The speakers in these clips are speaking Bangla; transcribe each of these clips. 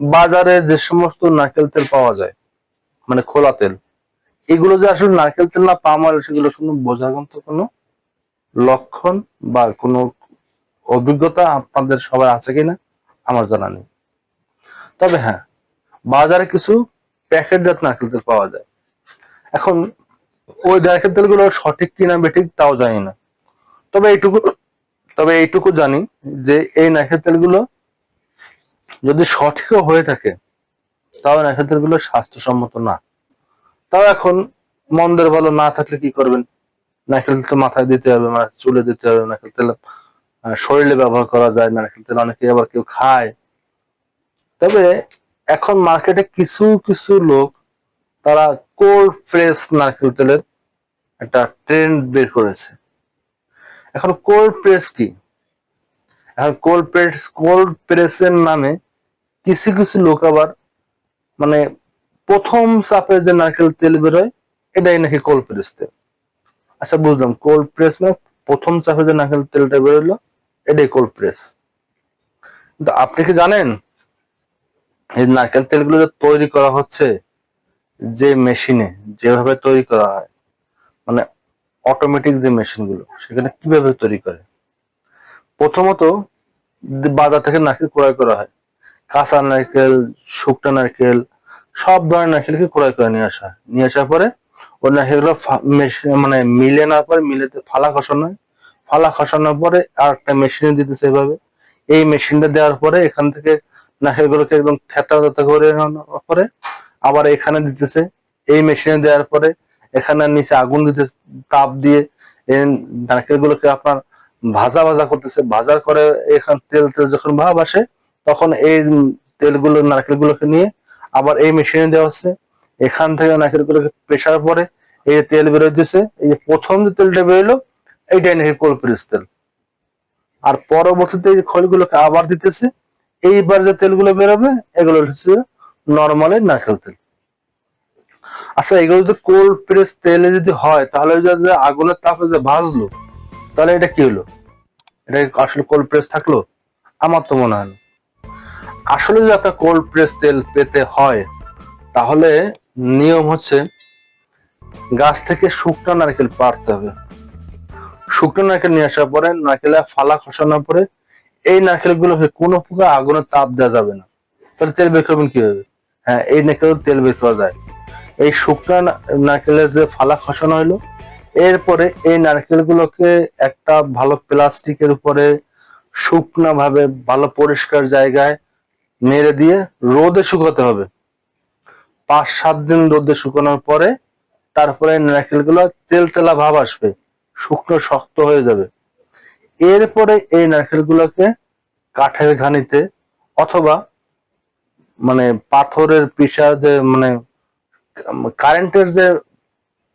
বাজারে যে সমস্ত নারকেল তেল পাওয়া যায় মানে খোলা তেল, এগুলো যে আসলে নারকেল তেল না পাম অয়েল সেগুলো কোনো বোঝার মতো কোনো লক্ষণ বা কোনো অভিজ্ঞতা আপনাদের সবার আছে কিনা? আমার জানা নেই। তবে হ্যাঁ বাজারে কিছু প্যাকেটজাত নারকেল তেল পাওয়া যায়। এখন ওই নারকেল তেলগুলো সঠিক কিনা বেঠিক তাও জানি না। তবে এইটুকু তবে এইটুকু জানি যে এই নারকেল তেলগুলো যদি হয়ে থাকে তাও নারকেল তেলগুলো স্বাস্থ্যসম্মত না। তাও এখন মন্দের ভালো না থাকলে কি করবেন? নারকেল তো মাথায় দিতে হবে মানে চুলে দিতে হবে, নারকেল তেল শরীরে ব্যবহার করা যায়, নারকেল তেল অনেকে আবার কেউ খায়। তবে এখন মার্কেটে কিছু কিছু লোক, তারা কোল্ড প্রেস নারকেল তেলের একটা ট্রেন্ড বের করেছে। এখন কোল্ড প্রেস কি? এখন কোল্ড প্রেস কোল্ড প্রেসের নামে কিছু কিছু লোক আবার মানে প্রথম চাপে যে নারকেল তেল বেরোয় এটাই নাকি কোল্ড প্রেস তেল। আচ্ছা বুঝলাম। কোল্ড প্রেস মানে প্রথম চাপে যে নারকেল তেলটা বেরোলো এটাই কোল্ড প্রেস কিন্তু আপনি কি জানেন এই নারকেল তেলগুলো তৈরি করা হচ্ছে, যে মেশিনে, যেভাবে তৈরি করা হয় মানে অটোমেটিক যে মেশিনগুলো, সেখানে কীভাবে তৈরি করে? প্রথমত বাজার থেকে নারকেল ক্রয় করা হয়। কাঁচা নারকেল, শুকনো নারকেল, সব ধরনের নারকেলকে ক্রয় করে নিয়ে আসা নিয়ে আসার পরে ওই নারকেলগুলো মানে মিলে না পরে মিলেতে ফালা খসানো হয়। ফালা খসানোর পরে আর একটা মেশিনে দিতেছে এভাবে। এই মেশিনটা দেওয়ার পরে এখান থেকে নারকেলগুলোকে একদম থেতা থেতা করে পরে আবার এখানে দিতেছে। এই মেশিনে দেওয়ার পরে এখানে নিচে আগুন দিতে তাপ দিয়ে নারকেলগুলোকে আপনার ভাজা ভাজা করতেছে ভাজার করে এখান তেল তেল যখন ভাব আসে, তখন এই তেলগুলো, নারকেলগুলোকে নিয়ে আবার এই মেশিনে দেওয়া হচ্ছে। এখান থেকে নারকেলগুলোকে প্রেসার পরে এই যে তেল বেরোতেছে এই যে প্রথম যে তেলটা বেরোলো এইটাই নাকি কোলপ্রিস তেল। আর পরবর্তীতে এই খৈলগুলোকে আবার দিতেছে, এইবার যে তেলগুলো বেরোবে এগুলো হচ্ছে নর্মালি নারকেল তেল। আচ্ছা এগুলো যদি কোল্ড প্রেস তেলে যদি হয়, তাহলে যে আগুনের তাপে যে ভাজলো, তাহলে এটা কি হলো? এটা আসলে কোল্ড প্রেস থাকল? আমার তো মনে হয় না। আসলে যদি আপনার কোল্ড প্রেস তেল পেতে হয়, তাহলে নিয়ম হচ্ছে গাছ থেকে শুকনো নারকেল পাড়তে হবে। শুকনো নারকেল নিয়ে আসার পরে নারকেলের ফালা খসানোর পরে এই নারকেলগুলোকে কোনো প্রকার আগুনের তাপ দেওয়া যাবে না। তাহলে তেল বের করবেন কীভাবে? হ্যাঁ এই নারকেল তেল বের করা যায়। এই শুকনো নারকেলের যে ফালা খসানো হলো এরপরে এই নারকেলগুলোকে একটা ভালো প্লাস্টিকের উপরে শুকনা ভাবে ভালো পরিষ্কার জায়গায় মেরে দিয়ে রোদে শুকাতে হবে। পাঁচ সাত দিন রোদে শুকানোর পরে তারপরে নারকেলগুলো তেল তেলা ভাব আসবে, শুকনো শক্ত হয়ে যাবে। এরপরে এই নারকেলগুলোকে কাঠের ঘানিতে অথবা মানে পাথরের পিসা যে মানে কারেন্টের যে,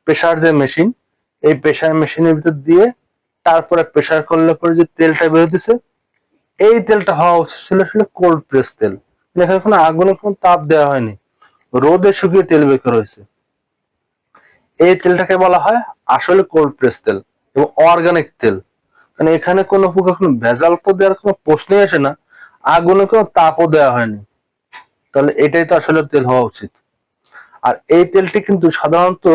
প্রেসার যে মেশিন এই প্রেশার মেশিনের ভিতর দিয়ে তারপরে প্রেশার করলে পরে যে তেলটা বেরোতেছে এই তেলটা হওয়া উচিত ছিল আসলে কোল্ড প্রেস তেল। এখানে কোনো আগুনে কোনো তাপ দেওয়া হয়নি। রোদে শুকিয়ে তেল বের করা হয়েছে। এই তেলটাকে বলা হয় আসলে কোল্ড প্রেস তেল এবং অর্গানিক তেল। মানে এখানে কোনো প্রকার কোনো ভেজাল তো দেওয়ার কোনো প্রশ্নই আসে না, আগুনে কোনো তাপও দেওয়া হয়নি। তাহলে এটাই তো আসলে তেল হওয়া উচিত। আর এই তেলটি কিন্তু সাধারণত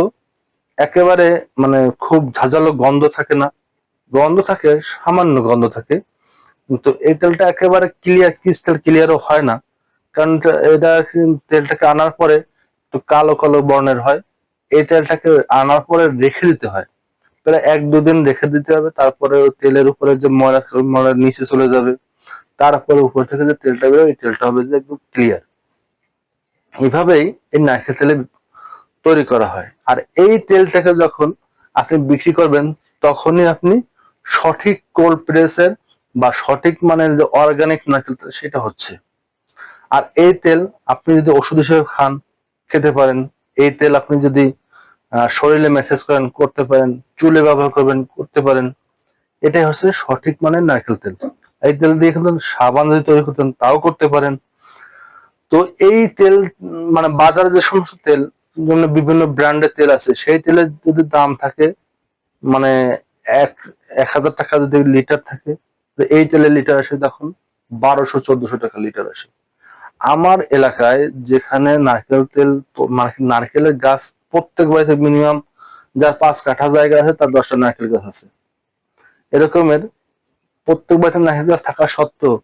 একেবারে মানে খুব ঝাঁঝালো গন্ধ থাকে না। গন্ধ থাকে, সামান্য গন্ধ থাকে। কিন্তু এই তেলটা একেবারে ক্লিয়ার ক্রিস্টাল ক্লিয়ারও হয় না। কারণ এটা- তেলটাকে আনার পরে তো কালো কালো বর্ণের হয়। এই তেলটাকে আনার পরে রেখে দিতে হয়। প্রায় এক দুদিন রেখে দিতে হবে। তারপরে তেলের উপরে যে ময়লা ময়লা নিচে চলে যাবে, তারপরে উপর থেকে যে তেলটা বেরোবে এই তেলটা হবে যে একদম ক্লিয়ার এইভাবেই এই নারকেল তেলে তৈরি করা হয়। আর এই তেলটাকে যখন আপনি বিক্রি করবেন, তখনই আপনি সঠিক কোল্ড প্রেসের বা সঠিক মানের যে অর্গানিক নারকেল তেল, সেটা হচ্ছে। আর এই তেল আপনি যদি ওষুধ হিসেবে খান, খেতে পারেন, এই তেল আপনি যদি শরীরে মেসেজ করেন, করতে পারেন, চুলে ব্যবহার করবেন, করতে পারেন, এটাই হচ্ছে সঠিক মানের নারকেল তেল। এই তেল দিয়ে কিন্তু সাবান যদি তৈরি করতেন, তাও করতে পারেন। তো এই তেল মানে বাজারে যে সমস্ত তেল যেমন বিভিন্ন ব্র্যান্ডের তেল আছে। সেই তেলের যদি দাম থাকে মানে এক এক হাজার টাকা যদি লিটার থাকে এই তেলের লিটার আসে তখন বারোশো, চোদ্দশো টাকা লিটার আসে। আমার এলাকায় যেখানে নারকেল তেল নারকেলের গাছ প্রত্যেক বাড়িতে মিনিমাম যার পাঁচ কাঠা জায়গা আছে, তার দশটা নারকেল গাছ আছে। এরকমের প্রত্যেক বাড়িতে নারকেল গাছ থাকা সত্ত্বেও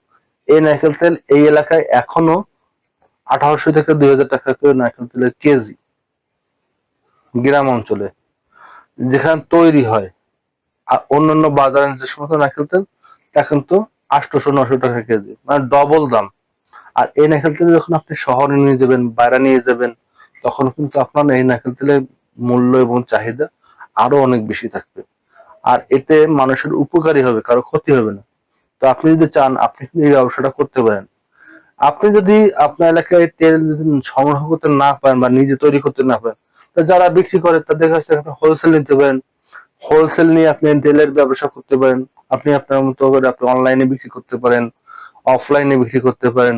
এই নারকেল তেল এই এলাকায় এখনও আঠারোশো থেকে দুই হাজার টাকা করে নারকেল তেলের কেজি। গ্রাম অঞ্চলে, যেখানে তৈরি হয়। আর অন্যান্য বাজারে যে সমস্ত নারকেল তেল তা কিন্তু আটশোশো নশো টাকা কেজি মানে ডবল দাম। আর এই নারকেল তেল যখন আপনি শহরে নিয়ে যাবেন, বাইরে নিয়ে যাবেন, তখন কিন্তু আপনার এই নারকেল তেলের মূল্য এবং চাহিদা আরও অনেক বেশি থাকবে। আর এতে মানুষের উপকারী হবে, কারও ক্ষতি হবে না। তো আপনি যদি চান, আপনি কিন্তু এই ব্যবসাটা করতে পারেন। আপনি যদি আপনার এলাকায় তেল যদি সংগ্রহ করতে না পারেন বা নিজে তৈরি করতে না পারেন যারা বিক্রি করে তাদের কাছে আপনি হোলসেল নিতে পারেন। হোলসেল নিয়ে আপনি তেলের ব্যবসা করতে পারেন। আপনি আপনার মতো করে আপনি অনলাইনে বিক্রি করতে পারেন অফলাইনে বিক্রি করতে পারেন।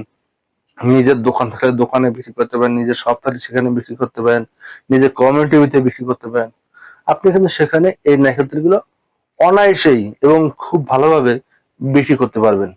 নিজের দোকান থাকলে দোকানে বিক্রি করতে পারেন, নিজের শপ থাকলে সেখানে বিক্রি করতে পারেন, নিজের কমিউনিটি ভিতরে বিক্রি করতে পারেন। আপনি কিন্তু সেখানে এই নারকেল তেলগুলো অনায়াসেই এবং খুব ভালোভাবে বিক্রি করতে পারবেন।